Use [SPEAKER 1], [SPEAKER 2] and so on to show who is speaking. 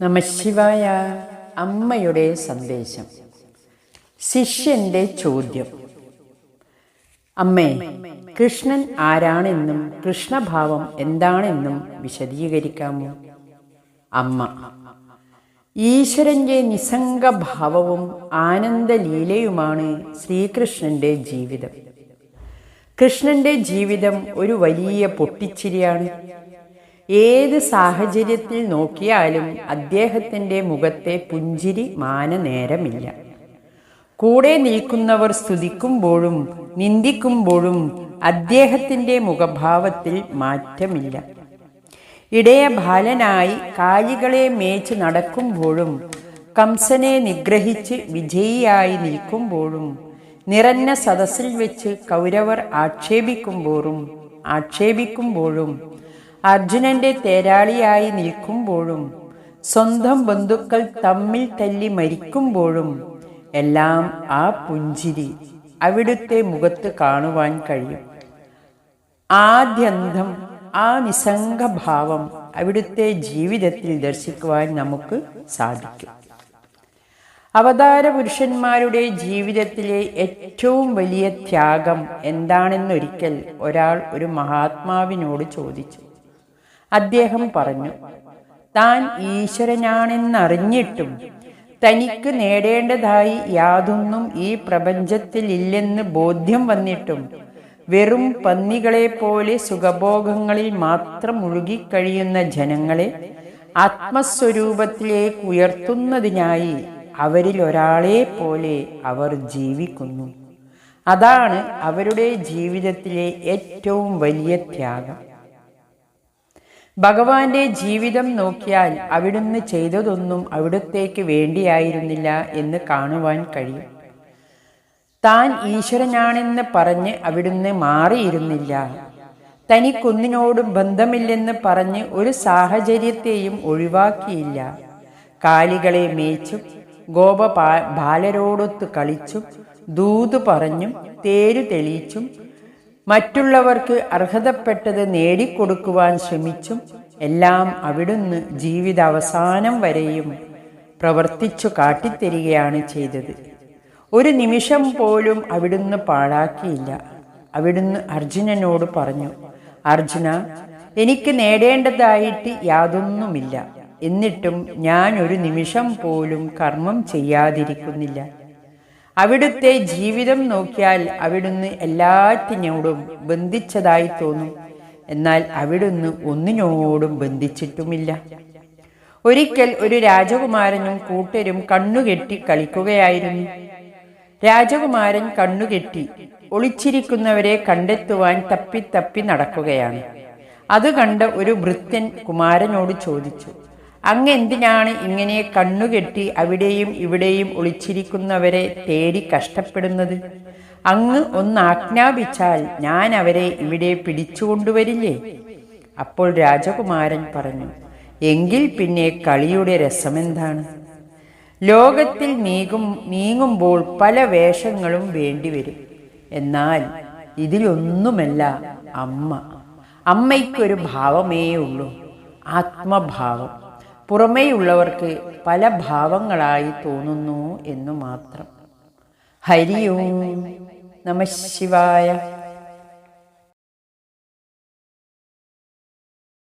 [SPEAKER 1] നമശിവായ അമ്മയുടെ സന്ദേശം. ശിഷ്യന്റെ ചോദ്യം. അമ്മേ കൃഷ്ണൻ ആരാണെന്നും കൃഷ്ണഭാവം എന്താണെന്നും വിശദീകരിക്കാമോ അമ്മ ഈശ്വരന്റെ നിസ്സംഗഭാവവും ആനന്ദലീലയുമാണ് ശ്രീകൃഷ്ണന്റെ ജീവിതം. കൃഷ്ണന്റെ ജീവിതം ഒരു വലിയ പൊട്ടിച്ചിരിയാണ്. ഏത് സാഹചര്യത്തിൽ നോക്കിയാലും അദ്ദേഹത്തിന്റെ മുഖത്തെ പുഞ്ചിരി മാനനേരമില്ല. കൂടെ നിൽക്കുന്നവർ സ്തുതിക്കുമ്പോഴും നിന്ദിക്കുമ്പോഴും അദ്ദേഹത്തിന്റെ മുഖഭാവത്തിൽ മാറ്റമില്ല. ഇടയ ബാലനായി കാലികളെ മേച്ച് നടക്കുമ്പോഴും കംസനെ നിഗ്രഹിച്ച് വിജയിയായി നിൽക്കുമ്പോഴും നിറഞ്ഞ സദസ്സിൽ വെച്ച് കൗരവർ ആക്ഷേപിക്കുമ്പോഴും ആക്ഷേപിക്കുമ്പോഴും അർജുനന്റെ തേരാളിയായി നിൽക്കുമ്പോഴും സ്വന്തം ബന്ധുക്കൾ തമ്മിൽ തല്ലി മരിക്കുമ്പോഴും എല്ലാം ആ പുഞ്ചിരി അവിടുത്തെ മുഖത്ത് കാണുവാൻ കഴിയും. ആദ്യന്തം ആ നിസ്സംഗഭാവം അവിടുത്തെ ജീവിതത്തിൽ ദർശിക്കുവാൻ നമുക്ക് സാധിക്കും. അവതാര പുരുഷന്മാരുടെ ജീവിതത്തിലെ ഏറ്റവും വലിയ ത്യാഗം എന്താണെന്നൊരിക്കൽ ഒരാൾ ഒരു മഹാത്മാവിനോട് ചോദിച്ചു. അദ്ദേഹം പറഞ്ഞു താൻ ഈശ്വരനാണെന്നറിഞ്ഞിട്ടും തനിക്ക് നേടേണ്ടതായി യാതൊന്നും ഈ പ്രപഞ്ചത്തിലില്ലെന്ന് ബോധ്യം വന്നിട്ടും വെറും പന്നികളെ പോലെ സുഖഭോഗങ്ങളിൽ മാത്രം മുഴുകിക്കഴിയുന്ന ജനങ്ങളെ ആത്മസ്വരൂപത്തിലേക്ക് ഉയർത്തുന്നതിനായി അവരിൽ ഒരാളെ പോലെ അവർ ജീവിക്കുന്നു. അതാണ് അവരുടെ ജീവിതത്തിലെ ഏറ്റവും വലിയ ത്യാഗം. ഭഗവാന്റെ ജീവിതം നോക്കിയാൽ അവിടുന്ന് ചെയ്തതൊന്നും അവിടത്തേക്ക് വേണ്ടിയായിരുന്നില്ല എന്ന് കാണുവാൻ കഴിയും. താൻ ഈശ്വരനാണെന്ന് പറഞ്ഞ് അവിടുന്ന് മാറിയിരുന്നില്ല. തനിക്കൊന്നിനോടും ബന്ധമില്ലെന്ന് പറഞ്ഞ് ഒരു സാഹചര്യത്തെയും ഒഴിവാക്കിയില്ല. കാലികളെ മേച്ചും ഗോപ ബാലരോടൊത്ത് കളിച്ചും ദൂത് പറഞ്ഞും തേരു തെളിയിച്ചും മറ്റുള്ളവർക്ക് അർഹതപ്പെട്ടത് നേടിക്കൊടുക്കുവാൻ ശ്രമിച്ചും എല്ലാം അവിടുന്ന് ജീവിതാവസാനം വരെയും പ്രവർത്തിച്ചു കാട്ടിത്തരികയാണ് ചെയ്തത്. ഒരു നിമിഷം പോലും അവിടുന്ന് പാഴാക്കിയില്ല. അവിടുന്ന് അർജുനനോട് പറഞ്ഞു അർജുന എനിക്ക് നേടേണ്ടതായിട്ട് യാതൊന്നുമില്ല. എന്നിട്ടും ഞാൻ ഒരു നിമിഷം പോലും കർമ്മം ചെയ്യാതിരിക്കുന്നില്ല. അവിടുത്തെ ജീവിതം നോക്കിയാൽ അവിടുന്ന് എല്ലാറ്റിനോടും ബന്ധിച്ചതായി തോന്നും. എന്നാൽ അവിടുന്ന് ഒന്നിനോടും ബന്ധിച്ചിട്ടുമില്ല. ഒരിക്കൽ ഒരു രാജകുമാരനും കൂട്ടരും കണ്ണുകെട്ടി കളിക്കുകയായിരുന്നു. രാജകുമാരൻ കണ്ണുകെട്ടി ഒളിച്ചിരിക്കുന്നവരെ കണ്ടെത്തുവാൻ തപ്പി തപ്പി നടക്കുകയാണ്. അത് കണ്ട ഒരു ഭൃത്യൻ കുമാരനോട് ചോദിച്ചു അങ്ങ് എന്തിനാണ് ഇങ്ങനെ കണ്ണുകെട്ടി അവിടെയും ഇവിടെയും ഒളിച്ചിരിക്കുന്നവരെ തേടി കഷ്ടപ്പെടുന്നത്? അങ്ങ് ഒന്ന് ആജ്ഞാപിച്ചാൽ ഞാൻ അവരെ ഇവിടെ പിടിച്ചുകൊണ്ടുവരില്ലേ? അപ്പോൾ രാജകുമാരൻ പറഞ്ഞു എങ്കിൽ പിന്നെ കളിയുടെ രസമെന്താണ്? ലോകത്തിൽ നീങ്ങും നീങ്ങുമ്പോൾ പല വേഷങ്ങളും വേണ്ടിവരും. എന്നാൽ ഇതിലൊന്നുമല്ല അമ്മ. അമ്മയ്ക്കൊരു ഭാവമേ ഉള്ളൂ ആത്മഭാവം. പുറമേയുള്ളവർക്ക് പല ഭാവങ്ങളായി തോന്നുന്നു എന്നു മാത്രം. ഹരി ഓം നമ ശിവായ.